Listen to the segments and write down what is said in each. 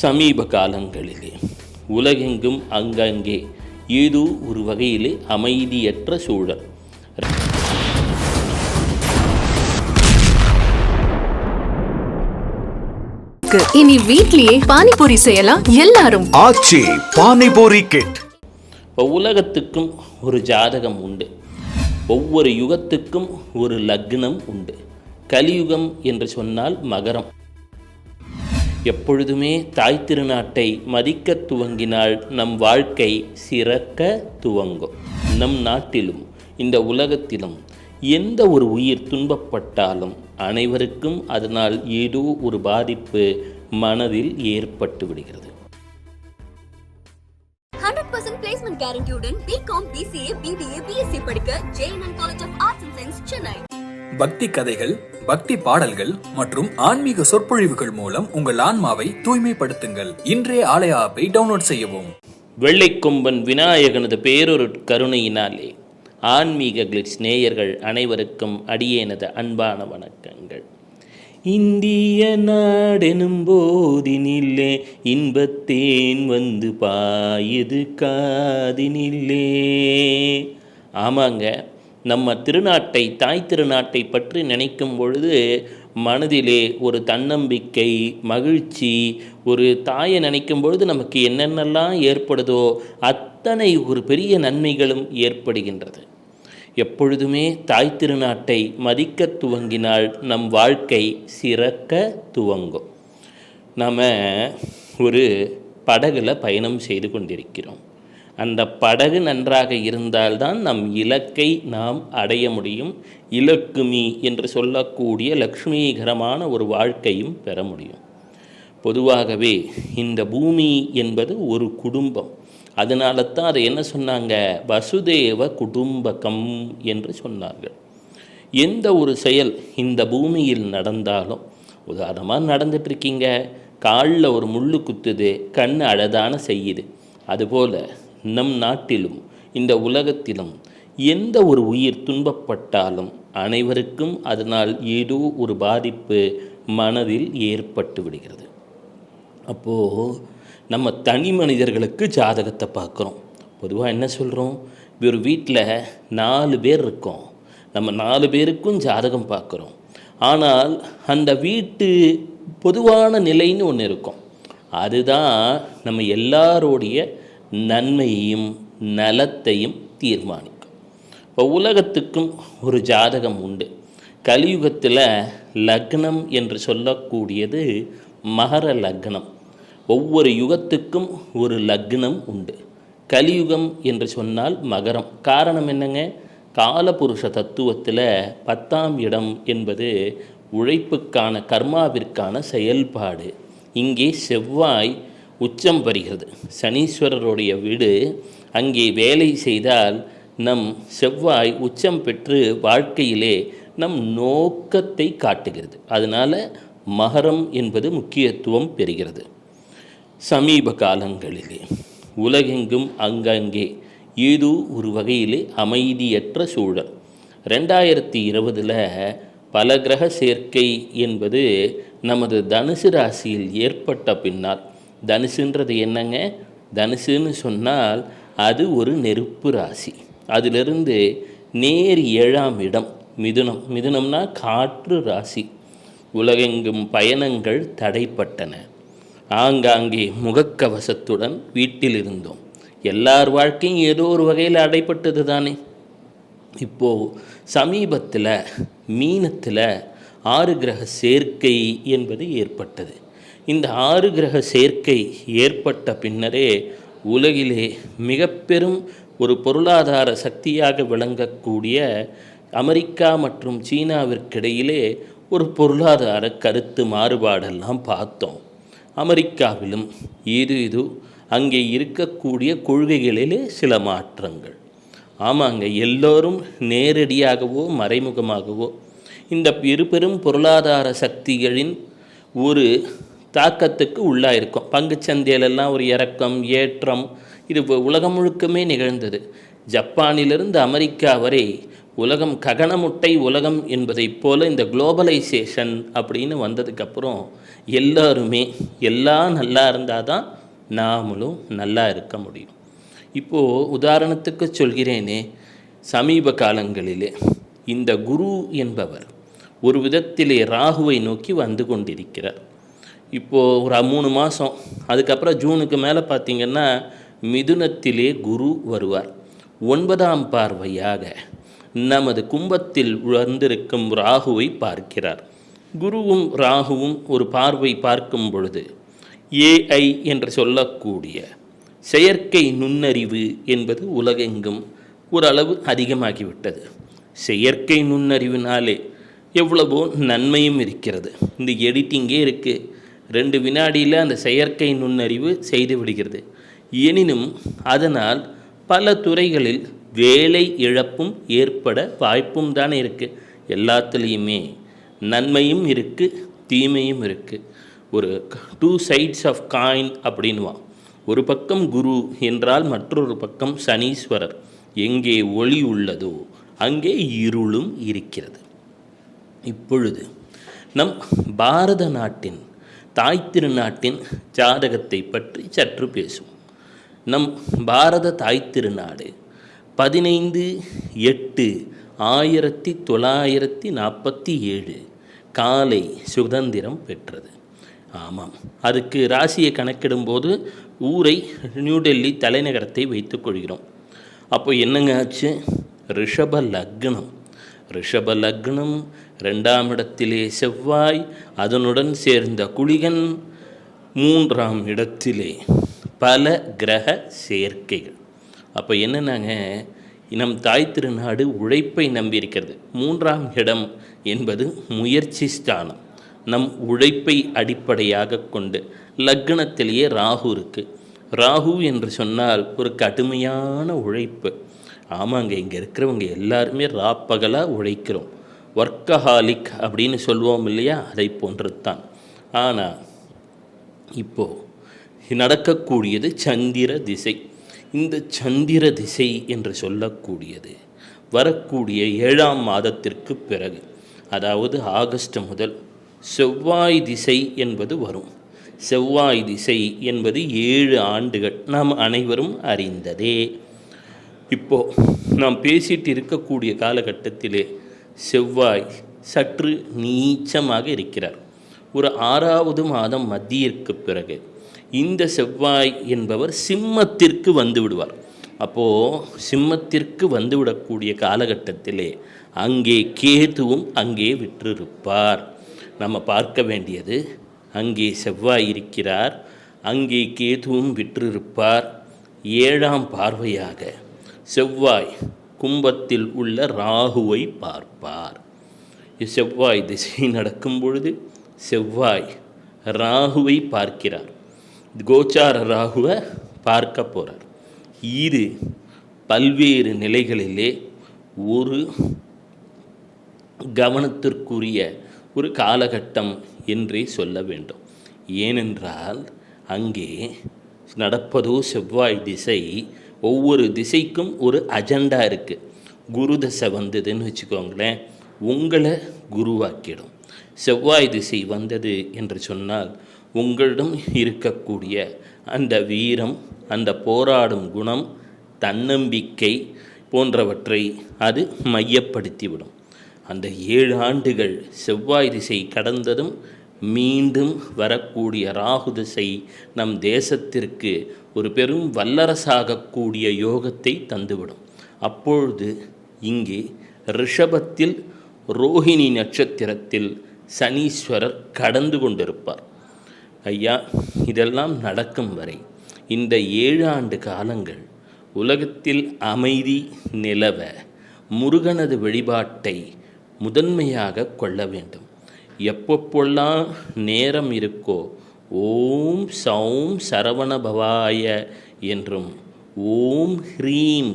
சமீப காலங்களிலே உலகெங்கும் அங்கங்கே ஏதோ ஒரு வகையிலே அமைதியற்ற சூழல். இனி வீட்லயே பானிபூரி செய்யலாம் எல்லாரும். ஆச்சி பானிபூரி கிட். இப்போ உலகத்துக்கும் ஒரு ஜாதகம் உண்டு. ஒவ்வொரு யுகத்துக்கும் ஒரு லக்னம் உண்டு. கலியுகம் என்று சொன்னால் மகரம். எப்பொழுதுமே தாய் திருநாட்டை மதிக்க துவங்கினால் நம் வாழ்க்கை சிறக்க துவங்கும். நம் நாட்டிலும் இந்த உலகத்திலும் எந்த ஒரு உயிர் துன்பப்பட்டாலும் அனைவருக்கும் அதனால் ஏதோ ஒரு பாதிப்பு மனதில் ஏற்பட்டு விடுகிறது. பிளேஸ்மெண்ட் கேரண்டியுடன் பிகாம் பிசிஏ பிபிஏ பிஎஸ்சி படிக்க ஜெயநன் college of arts and science Chennai பக்தி கதைகள் பக்தி பாடல்கள் மற்றும் ஆன்மீக சொற்பொழிவுகள் மூலம் உங்கள் ஆன்மாவை தூய்மைப்படுத்துங்கள். இன்றைய ஆலய ஆப்பை டவுன்லோட் செய்யவும். வெள்ளைக்கொம்பன் விநாயகனது பேரொரு கருணையினாலே ஆன்மீக கிளிட்ஸ் நேயர்கள் அனைவருக்கும் அடியேனது அன்பான வணக்கங்கள். இந்திய நாடெனும் போதினில்லே இன்பத்தேன் வந்து பாயுது காதினில்லே ஆமாங்க நம்ம திருநாட்டை தாய் திருநாட்டை பற்றி நினைக்கும் பொழுது மனதிலே ஒரு தன்னம்பிக்கை மகிழ்ச்சி ஒரு தாயை நினைக்கும் பொழுது நமக்கு என்னென்னலாம் ஏற்படுதோ அத்தனை ஒரு பெரிய நன்மைகளும் ஏற்படுகின்றது. எப்பொழுதுமே தாய் திருநாட்டை மதிக்க துவங்கினால் நம் வாழ்க்கை சிறக்க துவங்கும். நாம் ஒரு படகுல பயணம் செய்து கொண்டிருக்கிறோம். அந்த படகு நன்றாக இருந்தால்தான் நம் இலக்கை நாம் அடைய முடியும். இலக்குமி என்று சொல்லக்கூடிய லக்ஷ்மீகரமான ஒரு வாழ்க்கையும் பெற முடியும். பொதுவாகவே இந்த பூமி என்பது ஒரு குடும்பம். அதனால தான் அதை என்ன சொன்னாங்க? வசுதேவ குடும்பகம் என்று சொன்னார்கள். எந்த ஒரு செயல் இந்த பூமியில் நடந்தாலும் உதாரணமாக நடந்துட்டுருக்கீங்க காலில் ஒரு முள்ளு குத்துது கண் அழதான செய்யுது. அதுபோல் நம் நாட்டிலும் இந்த உலகத்திலும் எந்த ஒரு உயிர் துன்பப்பட்டாலும் அனைவருக்கும் அதனால் ஏதோ ஒரு பாதிப்பு மனதில் ஏற்பட்டு விடுகிறது. அப்போது நம்ம தனி மனிதர்களுக்கு ஜாதகத்தை பார்க்குறோம். பொதுவாக என்ன சொல்கிறோம் ஒரு வீட்டில் நாலு பேர் இருக்கோம். நம்ம நாலு பேருக்கும் ஜாதகம் பார்க்குறோம். ஆனால் அந்த வீட்டு பொதுவான நிலைன்னு ஒன்று இருக்கும். அதுதான் நம்ம எல்லாரோடைய நன்மையையும் நலத்தையும் தீர்மானிக்கும். இப்போ உலகத்துக்கும் ஒரு ஜாதகம் உண்டு. கலியுகத்தில் லக்னம் என்று சொல்லக்கூடியது மகர லக்னம். ஒவ்வொரு யுகத்துக்கும் ஒரு லக்னம் உண்டு. கலியுகம் என்று சொன்னால் மகரம். காரணம் என்னங்க? காலபுருஷ தத்துவத்தில் பத்தாம் இடம் என்பது உழைப்புக்கான கர்மாவிற்கான செயல்பாடு. இங்கே செவ்வாய் உச்சம் வருகிறது. சனீஸ்வரருடைய வீடு அங்கே வேலை செய்தால் நம் செவ்வாய் உச்சம் பெற்று வாழ்க்கையிலே நம் நோக்கத்தை காட்டுகிறது. அதனால் மகரம் என்பது முக்கியத்துவம் பெறுகிறது. சமீப காலங்களிலே உலகெங்கும் அங்கங்கே ஏதோ ஒரு வகையிலே அமைதியற்ற சூழல். ரெண்டாயிரத்தி இருபதில் பல கிரக சேர்க்கை என்பது நமது தனுசு ராசியில் ஏற்பட்ட பின்னால் தனுசுன்றது என்னங்க? தனுசுன்னு சொன்னால் அது ஒரு நெருப்பு ராசி. அதிலிருந்து நேர் ஏழாம் இடம் மிதுனம். மிதுனம்னா காற்று ராசி. உலகெங்கும் பயணங்கள் தடைப்பட்டன. ஆங்காங்கே முகக்கவசத்துடன் வீட்டில் இருந்தோம் எல்லார் வாழ்க்கையும் ஏதோ ஒரு வகையில் அடைப்பட்டது தானே. இப்போது சமீபத்தில் மீனத்தில் ஆறு கிரக சேர்க்கை என்பது ஏற்பட்டது. இந்த ஆறு கிரக சேர்க்கை ஏற்பட்ட பின்னரே உலகிலே மிக பெரும் ஒரு பொருளாதார சக்தியாக விளங்கக்கூடிய அமெரிக்கா மற்றும் சீனாவிற்கிடையிலே ஒரு பொருளாதார கருத்து மாறுபாடெல்லாம் பார்த்தோம். அமெரிக்காவிலும் இது இது அங்கே இருக்கக்கூடிய கொள்கைகளிலே சில மாற்றங்கள். ஆமாங்க எல்லோரும் நேரடியாகவோ மறைமுகமாகவோ இந்த இரு பெரும் பொருளாதார சக்திகளின் ஒரு தாக்கத்துக்கு உள்ளாயிருக்கும். பங்குச்சந்தையிலெல்லாம் ஒரு இறக்கம் ஏற்றம் இது உலகம் முழுக்கமே நிகழ்ந்தது. ஜப்பானிலிருந்து அமெரிக்கா வரை உலகம் ககனமுட்டை உலகம் என்பதைப் போல இந்த குளோபலைசேஷன் அப்படின்னு வந்ததுக்கப்புறம் எல்லாருமே எல்லாம் நல்லா இருந்தால் தான் நாமளும் நல்லா இருக்க முடியும். இப்போது உதாரணத்துக்கு சொல்கிறேனே சமீப காலங்களிலே இந்த குரு என்பவர் ஒரு விதத்திலே ராகுவை நோக்கி வந்து கொண்டிருக்கிறார். இப்போது ஒரு மூணு மாதம் அதுக்கப்புறம் ஜூனுக்கு மேலே பார்த்திங்கன்னா மிதுனத்திலே குரு வருவார். ஒன்பதாம் பார்வையாக நமது கும்பத்தில் வந்திருக்கும் ராகுவை பார்க்கிறார். குருவும் ராகுவும் ஒரு பார்வை பார்க்கும் பொழுது ஏஐ என்று சொல்லக்கூடிய செயற்கை நுண்ணறிவு என்பது உலகெங்கும் ஓரளவு அதிகமாகிவிட்டது. செயற்கை நுண்ணறிவினாலே எவ்வளவோ நன்மையும் இருக்கிறது. இந்த எடிட்டிங்கே இருக்குது ரெண்டு வினாடியில் அந்த செயற்கை நுண்ணறிவு செய்து விடுகிறது. எனினும் அதனால் பல துறைகளில் வேலை இழப்பும் ஏற்பட வாய்ப்பும் தானே இருக்குது எல்லாத்துலேயுமே நன்மையும் இருக்குது தீமையும் இருக்குது ஒரு டூ சைட்ஸ் ஆஃப் காயின் அப்படின்வான் ஒரு பக்கம் குரு என்றால் மற்றொரு பக்கம் சனீஸ்வரர். எங்கே ஒளி உள்ளதோ அங்கே இருளும் இருக்கிறது. இப்பொழுது நம் பாரத நாட்டின் தாய் திருநாட்டின் ஜாதகத்தை பற்றி சற்று பேசும் நம் பாரத தாய் திருநாடு பதினைந்து எட்டு ஆயிரத்தி தொள்ளாயிரத்தி நாற்பத்தி ஏழு காலை சுதந்திரம் பெற்றது. ஆமாம் அதுக்கு ராசியை கணக்கிடும்போது ஊரை நியூடெல்லி தலைநகரத்தை வைத்துக் கொள்கிறோம். அப்போ என்னங்க ஆச்சு? ரிஷப லக்னம். ரிஷப லக்னம் ரெண்டாம் இடத்திலே செவ்வாய் அதனுடன் சேர்ந்த குளிகன் மூன்றாம் இடத்திலே பல கிரக சேர்க்கைகள். அப்போ என்னென்னாங்க? நம் தாய் திருநாடு உழைப்பை நம்பியிருக்கிறது. மூன்றாம் இடம் என்பது முயற்சி ஸ்தானம். நம் உழைப்பை அடிப்படையாக கொண்டு லக்னத்திலேயே ராகு இருக்குது ராகு என்று சொன்னால் ஒரு கடுமையான உழைப்பு. ஆமாங்க இங்கே இருக்கிறவங்க எல்லாருமே ராப்பகலாக உழைக்கிறோம். ஒர்க்கஹாலிக் அப்படின்னு சொல்லுவோம் இல்லையா? அதை போன்றது தான் ஆனால் இப்போது நடக்கக்கூடியது சந்திர திசை. இந்த சந்திர திசை என்று சொல்லக்கூடியது வரக்கூடிய ஏழாம் மாதத்திற்கு பிறகு அதாவது ஆகஸ்ட் முதல் செவ்வாய் திசை என்பது வரும். செவ்வாய் திசை என்பது ஏழு ஆண்டுகள் நாம் அனைவரும் அறிந்ததே. இப்போ நாம் பேசிட்டு இருக்கக்கூடிய காலகட்டத்திலே செவ்வாய் சற்று நீச்சமாக இருக்கிறார். ஒரு ஆறாவது மாதம் மத்தியிற்கு பிறகு இந்த செவ்வாய் என்பவர் சிம்மத்திற்கு வந்து விடுவார். அப்போது சிம்மத்திற்கு வந்துவிடக்கூடிய காலகட்டத்திலே அங்கே கேதுவும் அங்கே விற்றிருப்பார். நம்ம பார்க்க வேண்டியது அங்கே செவ்வாய் இருக்கிறார் அங்கே கேதுவும் விற்றிருப்பார். ஏழாம் பார்வையாக செவ்வாய் கும்பத்தில் உள்ள ராகுவை பார்ப்பார். செவ்வாய் திசை நடக்கும் பொழுது செவ்வாய் ராகுவை பார்க்கிறார். கோச்சார ராகுவை பார்க்க போகிறார் இது பல்வேறு நிலைகளிலே ஒரு கவனத்திற்குரிய ஒரு காலகட்டம் என்றே சொல்ல வேண்டும். ஏனென்றால் அங்கே நடப்பதோ செவ்வாய் திசை ஒவ்வொரு திசைக்கும் ஒரு அஜெண்டா இருக்குது குரு தசை வந்ததுன்னு வச்சுக்கோங்களேன் உங்களை குருவாக்கிடும். செவ்வாய் திசை வந்தது என்று சொன்னால் உங்களிடம் இருக்கக்கூடிய அந்த வீரம் அந்த போராடும் குணம் தன்னம்பிக்கை போன்றவற்றை அது மையப்படுத்திவிடும். அந்த ஏழு ஆண்டுகள் செவ்வாய் திசை கடந்ததும் மீண்டும் வரக்கூடிய ராகு திசை நம் தேசத்திற்கு ஒரு பெரும் வல்லரசாகக்கூடிய யோகத்தை தந்துவிடும். அப்பொழுது இங்கே ரிஷபத்தில் ரோஹிணி நட்சத்திரத்தில் சனீஸ்வரர் கடந்து கொண்டிருப்பார். ஐயா இதெல்லாம் நடக்கும் வரை இந்த ஏழு ஆண்டு காலங்கள் உலகத்தில் அமைதி நிலவ முருகனது வழிபாட்டை முதன்மையாக கொள்ள வேண்டும். எப்பப்பொல்லாம் நேரம் இருக்கோ ஓம் சௌம் சரவணபவாய என்றும் ஓம் ஹ்ரீம்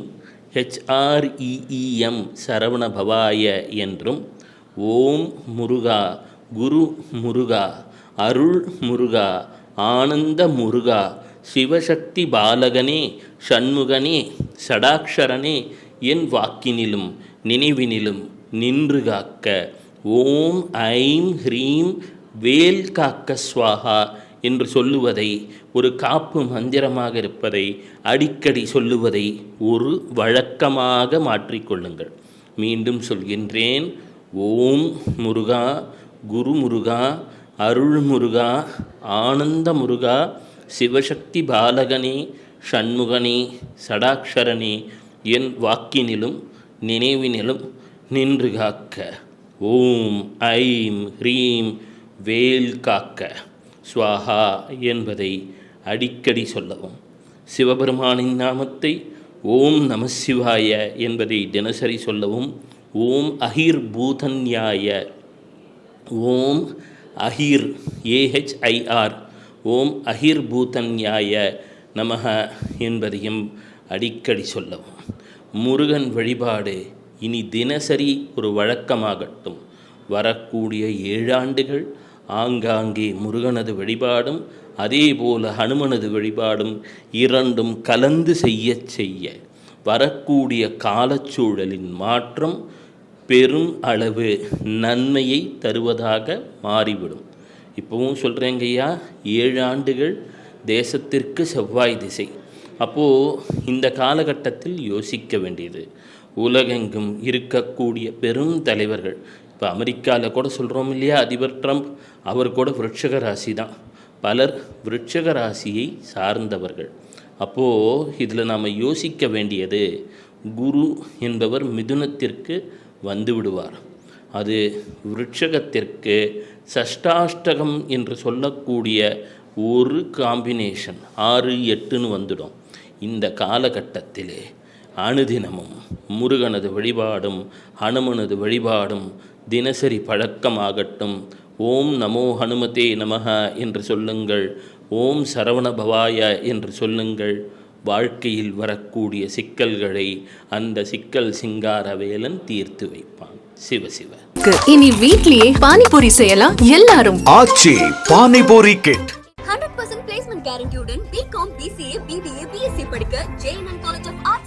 ஹெச்ஆர்இஇஎம் சரவணபவாய என்றும் ஓம் முருகா குரு முருகா அருள் முருகா ஆனந்த முருகா சிவசக்தி பாலகனே ஷண்முகனே சடாக்ஷரனே என் வாக்கினிலும் நினைவினிலும் நின்று காக்க. ஓம் ஐம் ஹ்ரீம் வேல் காக்க ஸ்வாஹா என்று சொல்லுவதை ஒரு காப்பு மந்திரமாக இருப்பதை அடிக்கடி சொல்லுவதை ஒரு வழக்கமாக மாற்றிக்கொள்ளுங்கள் மீண்டும் சொல்கின்றேன். ஓம் முருகா குரு முருகா அருள் முருகா ஆனந்த முருகா சிவசக்தி பாலகனே ஷண்முகனே சடாக்ஷரனே என் வாக்கினிலும் நினைவினிலும் நின்று காக்க. ஓம் ஐம் ஹ்ரீம் வேல் காக்க. ஸ்வாஹா என்பதை அடிக்கடி சொல்லவும். சிவபெருமானின் நாமத்தை ஓம் நம சிவாய என்பதை தினசரி சொல்லவும். ஓம் அகிர் பூதன்யாய. ஓம் அஹிர் ஏஹெச்ஐஆர் ஓம் அஹிர் பூதன்யாய நமக என்பதையும் அடிக்கடி சொல்லவும். முருகன் வழிபாடு இனி தினசரி ஒரு வழக்கமாகட்டும். வரக்கூடிய ஏழாண்டுகள் ஆங்காங்கே முருகனது வழிபாடும் அதேபோல ஹனுமனது வழிபாடும் இரண்டும் கலந்து செய்யச் செய்ய. வரக்கூடிய காலச்சூழலின் மாற்றம் பெரும் அளவு நன்மையை தருவதாக மாறிவிடும். இப்போவும் சொல்கிறேங்கய்யா ஏழு ஆண்டுகள் தேசத்திற்கு செவ்வாய் திசை. அப்போது இந்த காலகட்டத்தில் யோசிக்க வேண்டியது உலகெங்கும் இருக்கக்கூடிய பெரும் தலைவர்கள். இப்போ அமெரிக்காவில் கூட சொல்கிறோம் இல்லையா அதிபர் ட்ரம்ப்? அவர் கூட விருட்சக ராசி தான். பலர் விருட்சக ராசியை சார்ந்தவர்கள். அப்போது இதில் நாம் யோசிக்க வேண்டியது குரு என்பவர் மிதுனத்திற்கு வந்து விடுவார். அது விருட்சகத்திற்கு சஷ்டாஷ்டகம் என்று சொல்லக்கூடிய ஒரு காம்பினேஷன் ஆறு எட்டுன்னு வந்துடும். இந்த காலகட்டத்திலே அனுதினமும் முருகனது வழிபாடும் ஹனுமனது வழிபாடும் தினசரி பழக்கமாகட்டும். ஓம் நமோ ஹனுமதே நமஹ என்று சொல்லுங்கள். ஓம் சரவண பவாய என்று சொல்லுங்கள். வாழ்க்கையில் வரக்கூடிய சிக்கல்களை அந்த சிக்கல் சிங்காரவேலன் தீர்த்து வைப்பான். சிவ சிவ. இனி வீட்லயே பானிபூரி செய்யலாம் எல்லாரும். Aachi panipuri kit hundred percent placement கேரண்டியுடன் BCom BCA BBA BSc படிக்க ஜேஎன்என் காலேஜ் ஆஃப் ஆர்ட்ஸ்